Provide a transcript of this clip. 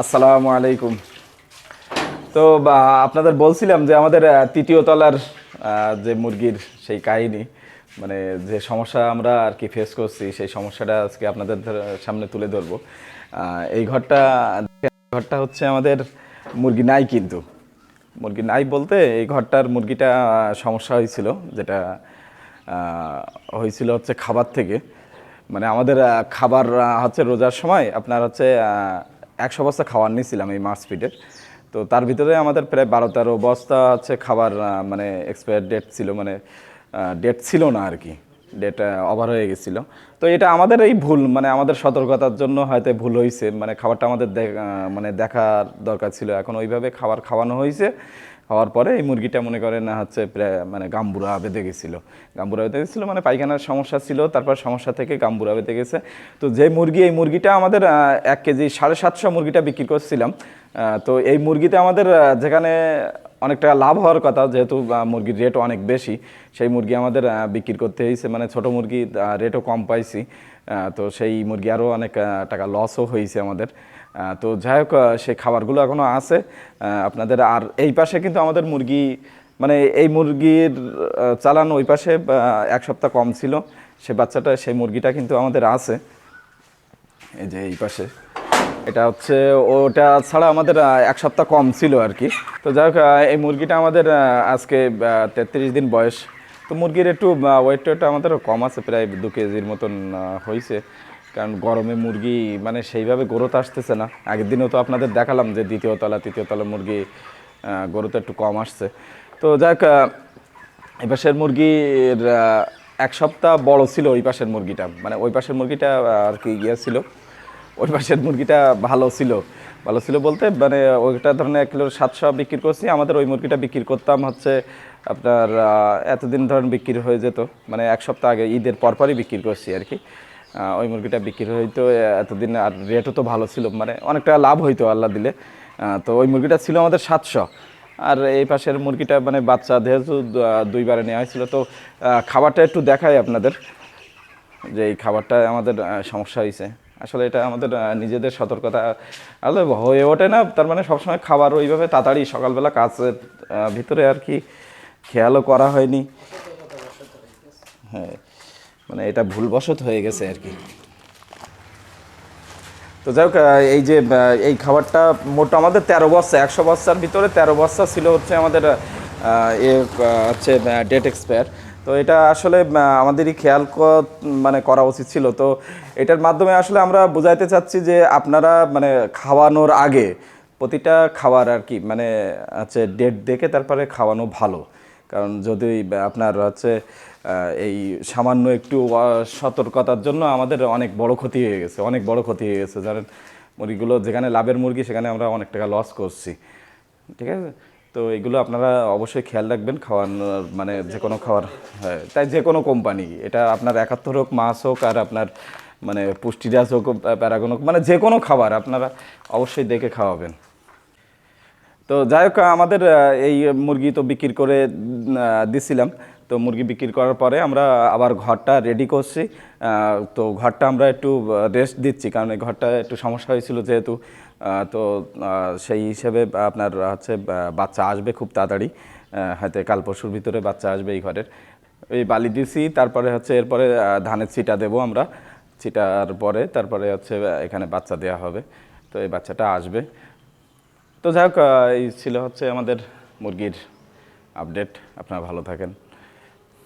আসসালামু আলাইকুম। তো আপনাদের বলছিলাম যে আমাদের তৃতীয় তলার যে মুরগির সেই কাহিনী মানে যে সমস্যা আমরা আর কি ফেস করছি, সেই সমস্যাটা আজকে আপনাদের সামনে তুলে ধরবো। এই ঘরটা ঘরটা হচ্ছে আমাদের মুরগি নাই কিন্তু। মুরগি নাই বলতে এই ঘরটার মুরগিটা সমস্যা হয়েছিল, যেটা হয়েছিল হচ্ছে খাবার থেকে। মানে আমাদের খাবার হচ্ছে রোজার সময় আপনার হচ্ছে একশো বস্তা খাওয়ার নিয়েছিলাম এই মার্চ ফিডের। তো তার ভিতরে আমাদের প্রায় বারো তেরো বস্তা হচ্ছে খাবার মানে এক্সপায়ার ডেট ছিল মানে ডেট ছিল না আর কি। ডেট ওভার হয়ে গেছিল। তো এটা আমাদের এই ভুল মানে আমাদের সতর্কতার জন্য হয়তো ভুল হয়েছে মানে খাবারটা আমাদের মানে দেখার দরকার ছিল। এখন ওইভাবে খাবার খাওয়ানো হয়েছে হওয়ার পরে এই মুরগিটা মনে করেন, হচ্ছে মানে গাম্বুরা বেঁধে গেছিল। গাম্বুরা বেঁধে গেছিল মানে পায়খানার সমস্যা ছিল, তারপর সমস্যা থেকে গাম্বুরা বেঁধে গেছে। তো যে মুরগি, এই মুরগিটা আমাদের এক কেজি সাড়ে সাতশো মুরগিটা বিক্রি করছিলাম। তো এই মুরগিতে আমাদের যেখানে অনেক টাকা লাভ হওয়ার কথা, যেহেতু মুরগির রেট অনেক বেশি, সেই মুরগি আমাদের বিক্রি করতে হয়েছে। মানে ছোট মুরগি রেটও কম পাইছি। তো সেই মুরগি আরও অনেক টাকা লসও হয়েছে আমাদের। তো যাই হোক সেই খাবারগুলো এখনও আছে। আপনাদের আর এই পাশে কিন্তু আমাদের মুরগি মানে এই মুরগির চালান ওই পাশে এক সপ্তাহ কম ছিল। সে বাচ্চাটা, সেই মুরগিটা কিন্তু আমাদের আছে। এই যে এই পাশে। এটা হচ্ছে, ওটা ছাড়া আমাদের এক সপ্তাহ কম ছিল আর কি। তো যাই হোক এই মুরগিটা আমাদের আজকে তেত্রিশ দিন বয়স। তো মুরগির একটু ওয়েট টোয়েট আমাদের কম আছে, প্রায় দু কেজির মতন হয়েছে কারণ গরমে মুরগি মানে সেইভাবে গ্রোথ আসতেছে না। আগের দিনেও তো আপনাদের দেখালাম যে দ্বিতীয় তলা, তৃতীয় তলা মুরগি গ্রোথ একটু কম আসছে। তো যাক এই পাশের মুরগির এক সপ্তাহ বড় ছিল ওই পাশের মুরগিটা। মানে ওই পাশের মুরগিটা আর কি ইয়ে ছিল। ওই পাশের মুরগিটা ভালো ছিল। ভালো ছিল বলতে মানে ওইটা ধরেন এক কিলো সাতশো বিক্রি করছি, আমাদের ওই মুরগিটা বিক্রি করতাম হচ্ছে আপনার এতদিন ধরেন বিক্রি হয়ে যেত। মানে এক সপ্তাহ আগে ঈদের পরপরই বিক্রি করছি আর কি। ওই মুরগিটা বিক্রি হইতো এতদিন আর রেটও তো ভালো ছিল মানে অনেকটা লাভ হইতো আল্লাহ দিলে। তো ওই মুরগিটা ছিল আমাদের সাতশো। আর এই পাশের মুরগিটা মানে বাচ্চা, যেহেতু দুইবারে নেওয়া হয়েছিল, তো খাবারটা একটু দেখাই আপনাদের। যে এই খাবারটা আমাদের সমস্যা হয়েছে আসলে এটা আমাদের নিজেদের সতর্কতা আসলে হয়ে ওঠে না, তার মানে সবসময় খাবার ওইভাবে তাড়াতাড়ি সকালবেলা কাজের ভিতরে আর কি খেয়ালও করা হয়নি। হ্যাঁ। মানে এটা ভুলবশত হয়ে গেছে আর কি। তো যাই হোক এই যে এই খাবারটা মোট আমাদের তেরো বস্তা, একশো বস্তার ভিতরে তেরো বস্তা ছিল হচ্ছে আমাদের এ হচ্ছে ডেট এক্সপায়ার তো এটা আসলে আমাদেরই খেয়াল মানে করা উচিত ছিল। তো এটার মাধ্যমে আসলে আমরা বোঝাইতে চাচ্ছি যে আপনারা মানে খাওয়ানোর আগে প্রতিটা খাবার আর কি মানে হচ্ছে ডেট দেখে তারপরে খাওয়ানো ভালো। কারণ যদি আপনার হচ্ছে এই সামান্য একটু সতর্কতার জন্য আমাদের অনেক বড় ক্ষতি হয়ে গেছে, অনেক বড় ক্ষতি হয়ে গেছে। জানেন মুরগিগুলো যেখানে লাভের মুরগি, সেখানে আমরা অনেক টাকা লস করছি। ঠিক আছে? তো এগুলো আপনারা অবশ্যই খেয়াল রাখবেন, খাওয়ানোর মানে যে কোনো খাবার হ্যাঁ তাই যে কোনো কোম্পানি এটা আপনার একাত্তর হোক, মাছ হোক, আর আপনার মানে পুষ্টিরাজ হোক প্যারাগন হোক মানে যে কোনো খাবার আপনারা অবশ্যই দেখে খাওয়াবেন। তো যাই হোক, আমাদের এই মুরগি তো বিক্রি করে দিছিলাম। তো মুরগি বিক্রি করার পরে আমরা আবার ঘরটা রেডি করছি। তো ঘরটা আমরা একটু রেস্ট দিচ্ছি। কারণ এই ঘরটা একটু সমস্যা হয়েছিল যেহেতু। তো সেই হিসেবে আপনার হচ্ছে বাচ্চা আসবে খুব তাড়াতাড়ি। হয়তো কাল পরশুর ভিতরে বাচ্চা আসবে এই ঘরের। এই বালি দিছি, তারপরে হচ্ছে এরপরে ধানের ছিটা দেবো আমরা। ছিটার পরে, তারপরে হচ্ছে এখানে বাচ্চা দেওয়া হবে। তো এই বাচ্চাটা আসবে। তো যাই হোক এই ছিল হচ্ছে আমাদের মুরগির আপডেট আপনারা ভালো থাকেন।